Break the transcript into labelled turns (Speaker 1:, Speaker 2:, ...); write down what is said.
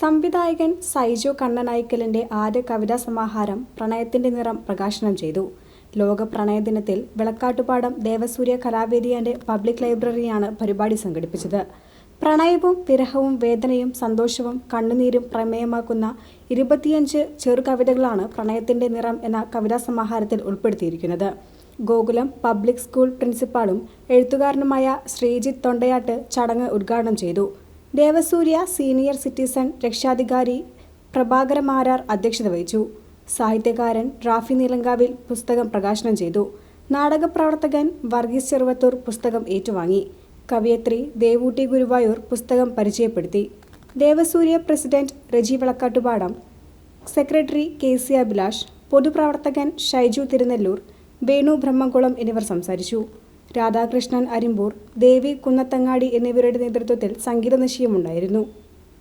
Speaker 1: സംവിധായകൻ സൈജു കണ്ണനായ്ക്കലിന്റെ ആദ്യ കവിതാ സമാഹാരം പ്രണയത്തിന്റെ നിറം പ്രകാശനം ചെയ്തു. ലോക പ്രണയ ദിനത്തിൽ വിളക്കാട്ടുപാടം ദേവസൂര്യ കലാവേദിയുടെ പബ്ലിക് ലൈബ്രറിയാണ് പരിപാടി സംഘടിപ്പിച്ചത്. പ്രണയവും വിരഹവും വേദനയും സന്തോഷവും കണ്ണുനീരും പ്രമേയമാക്കുന്ന ഇരുപത്തിയഞ്ച് ചെറുകവിതകളാണ് പ്രണയത്തിന്റെ നിറം എന്ന കവിതാ സമാഹാരത്തിൽ ഉൾപ്പെടുത്തിയിരിക്കുന്നത്. ഗോകുലം പബ്ലിക് സ്കൂൾ പ്രിൻസിപ്പാളും എഴുത്തുകാരനുമായ ശ്രീജിത്ത് തൊണ്ടയാട്ട് ചടങ്ങ് ഉദ്ഘാടനം ചെയ്തു. ദേവസൂര്യ സീനിയർ സിറ്റിസൺ രക്ഷാധികാരി പ്രഭാകര മാരാർ അധ്യക്ഷത വഹിച്ചു. സാഹിത്യകാരൻ റാഫി നീലങ്കാവിൽ പുസ്തകം പ്രകാശനം ചെയ്തു. നാടകപ്രവർത്തകൻ വർഗീസ് ചെറുവത്തൂർ പുസ്തകം ഏറ്റുവാങ്ങി. കവയത്രി ദേവൂട്ടി ഗുരുവായൂർ പുസ്തകം പരിചയപ്പെടുത്തി. Devasurya president Raji Vilakkattupadam. Secretary K C Abhilash. പൊതുപ്രവർത്തകൻ ഷൈജു തിരുനെല്ലൂർ. വേണു ബ്രഹ്മകുളം എന്നിവർ സംസാരിച്ചു. രാധാകൃഷ്ണൻ അരിമ്പൂർ ദേവി കുന്നത്തങ്ങാടി എന്നിവരുടെ നേതൃത്വത്തിൽ സംഗീത നിശ്ചയമുണ്ടായിരുന്നു